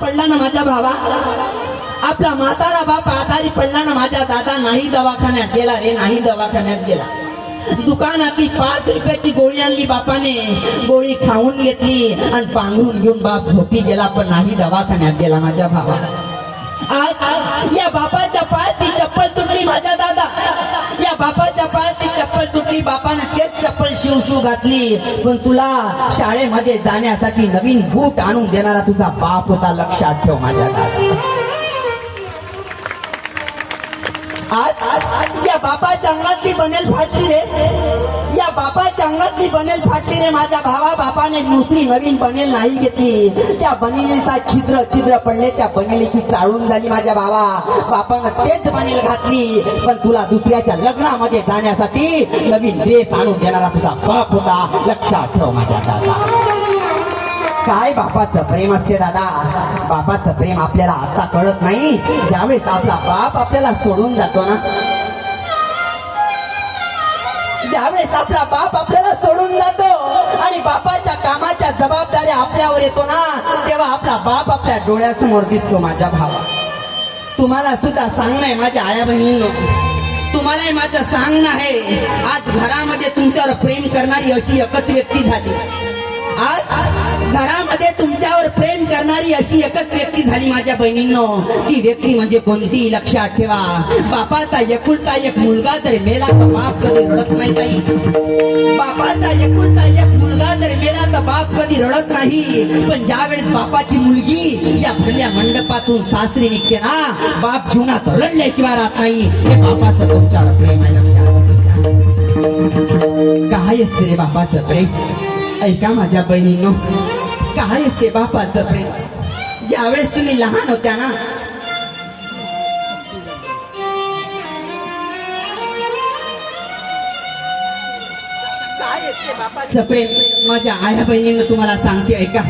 पडला ना माझ्या भावा? आपला म्हातारा बाप आजारी पडला ना माझ्या दादा नाही दवाखान्यात गेला रे नाही दवाखान्यात गेला. दुकानातली पाच रुपयाची गोळी आणली बापाने. गोळी खाऊन घेतली आणि पांघरून घेऊन बाप झोपी गेला पण नाही दवाखान्यात गेला माझ्या भावा. आज आज या बापाच्या पायाची चप्पल तुटली माझ्या दादा. बापाच्या पायात ती चप्पल तुटली बापानं तेच चप्पल शिव शिव घातली. पण तुला शाळेमध्ये जाण्यासाठी नवीन बूट आणून देणारा तुझा बाप होता लक्षात ठेव माझ्या दादा. आज आज आज या बापाच्या अंगातली बनेल फाटली रे. या बापाच्या अंगातली बनेल फाटली रे. माझ्या भावा बापाने दुसरी नवीन बनेल नाही घेतली. त्या बनेलीचा छिद्र छिद्र पडले. त्या बनेलीची चाळून झाली माझ्या भावा. बापानं तेच बनेल घातली. पण तुला दुसऱ्याच्या लग्नामध्ये जाण्यासाठी नवीन ड्रेस आणून देणारा तुझा बाप होता. लक्षात ठेव माझ्या दादा. काय बापाचं प्रेम असते दादा? बापाचं प्रेम आपल्याला आता कळत नाही. ज्यावेळेस आपला बाप आपल्याला सोडून जातो ना ज्यावेळेस आपला बाप आपल्याला सोडून जातो आणि बापाच्या कामाच्या जबाबदाऱ्या आपल्यावर येतो ना तेव्हा आपला बाप आपल्या डोळ्यासमोर दिसतो माझ्या भावा. तुम्हाला सुद्धा सांगणं आहे माझ्या आया बहिणींनो तुम्हालाही माझं सांगणं आहे. आज घरामध्ये तुमच्यावर प्रेम करणारी अशी एकच व्यक्ती झाली. आज घरामध्ये तुमच्यावर प्रेम करणारी अशी एकच व्यक्ती झाली माझ्या बहिणींनो. ती व्यक्ती म्हणजे कोणती लक्षात ठेवा. बापाचा एकुलता एक मुलगा तर मेला तर बाप कधी रडत नाही ताई बापाचा एकुलता एक मुलगा तर मेला तर बाप कधी रडत नाही. पण ज्यावेळेस बापाची मुलगी या भरल्या मंडपातून सासरी निघते ना बाप जीवनात रडल्याशिवाय राहत नाही. हे बापाचं तुमच्यावर प्रेम आहे लक्षात काय? असते रे बापाचं प्रेम? ऐका माझ्या बहिणींनो काय असते बापाचं प्रेम? ज्यावेळेस तुम्ही लहान होत्या ना काय असते बापाचं प्रेम? माझ्या आया बहिणींना तुम्हाला सांगते ऐका.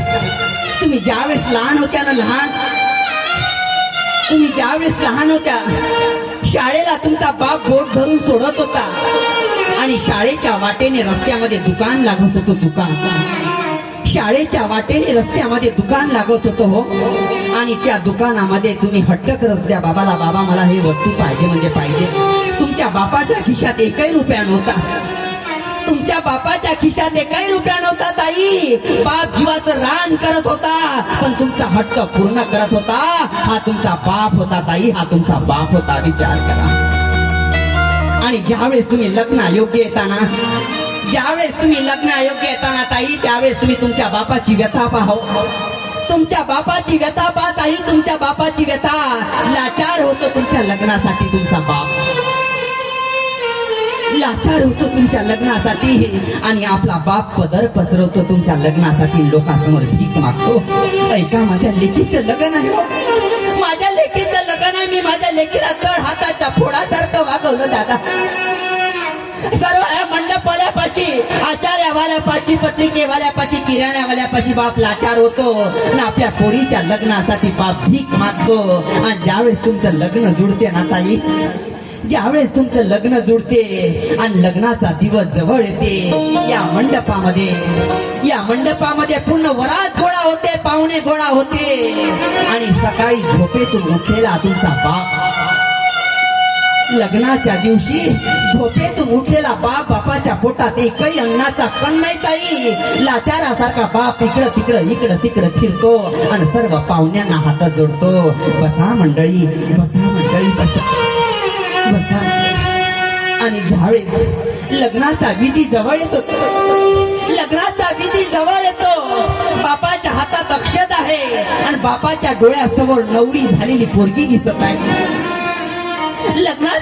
तुम्ही ज्यावेळेस लहान होत्या ना लहान तुम्ही ज्यावेळेस लहान होत्या शाळेला तुमचा बाप बोट भरून सोडत होता आणि शाळेच्या वाटेने रस्त्यामध्ये दुकान लागत होतो दुकान. शाळेच्या वाटेने रस्त्यामध्ये दुकान लागत होतो हो. आणि त्या दुकानामध्ये तुम्ही हट्ट करत द्या बाबाला बाबा मला हे वस्तू पाहिजे म्हणजे पाहिजे. तुमच्या बापाच्या खिशात एकही रुपया नव्हता. तुमच्या बापाच्या खिशात एकही रुपया नव्हता ताई. बाप जीवाचं रान करत होता पण तुमचा हट्ट पूर्ण करत होता. हा तुमचा बाप होता ताई. हा तुमचा बाप होता विचार करा. आणि ज्यावेळेस तुम्ही लग्न योग्य येताना ज्यावेळेस तुम्ही लग्न योग्य येताना ताई त्यावेळेस तुम्ही तुमच्या बापाची व्यथा पाहो. तुमच्या बापाची व्यथा पा ताई तुमच्या बापाची व्यथा. लाचार होतो तुमच्या लग्नासाठी तुमचा बाप. लाचार होतो तुमच्या लग्नासाठी आणि आपला बाप पदर पसरवतो तुमच्या लग्नासाठी. लोकांसमोर भीक मागतो. ऐका माझ्या लेकीचं लग्न आहे हो. माझ्या लेकीचं लग्न मी माझ्या लेकीला तळ हाताच्या फोडासारखं वागवलं दादा. सर्व मंडपवाल्यापाशी आचार्यवाल्यापाशी पत्रिकेवाल्यापाशी किराण्यावाल्यापाशी बाप लाचार होतो. आणि आपल्या पोरीच्या लग्नासाठी बाप भीक मागतो. आणि ज्यावेळेस तुमचं लग्न जुडते ना ताई ज्यावेळेस तुमचं लग्न जुडते आणि लग्नाचा दिवस जवळ येते या मंडपामध्ये या मंडपामध्ये पूर्ण वरात गोळा होते पाहुणे गोळा होते. आणि सकाळी झोपेतून उठलेला तुमचा बाप. लग्नाच्या दिवशी झोपेतून उठलेला बाप बापाच्या पोटात एकही अन्नाचा कण नाही काही लाचारासारखा बाप इकडं तिकडं इकडं तिकडं फिरतो आणि सर्व पाहुण्यांना हात जोडतो. बसा मंडळी बसा मंडळी बसा. ज्यावेळेस लग्नाचा विधी जवळ येतो. लग्नाचा विधी जवळ येतो. बापाच्या हातात अक्षत आहे आणि बापाच्या डोळ्यासमोर नवरी झालेली पोरगी दिसत आहे. लग्ना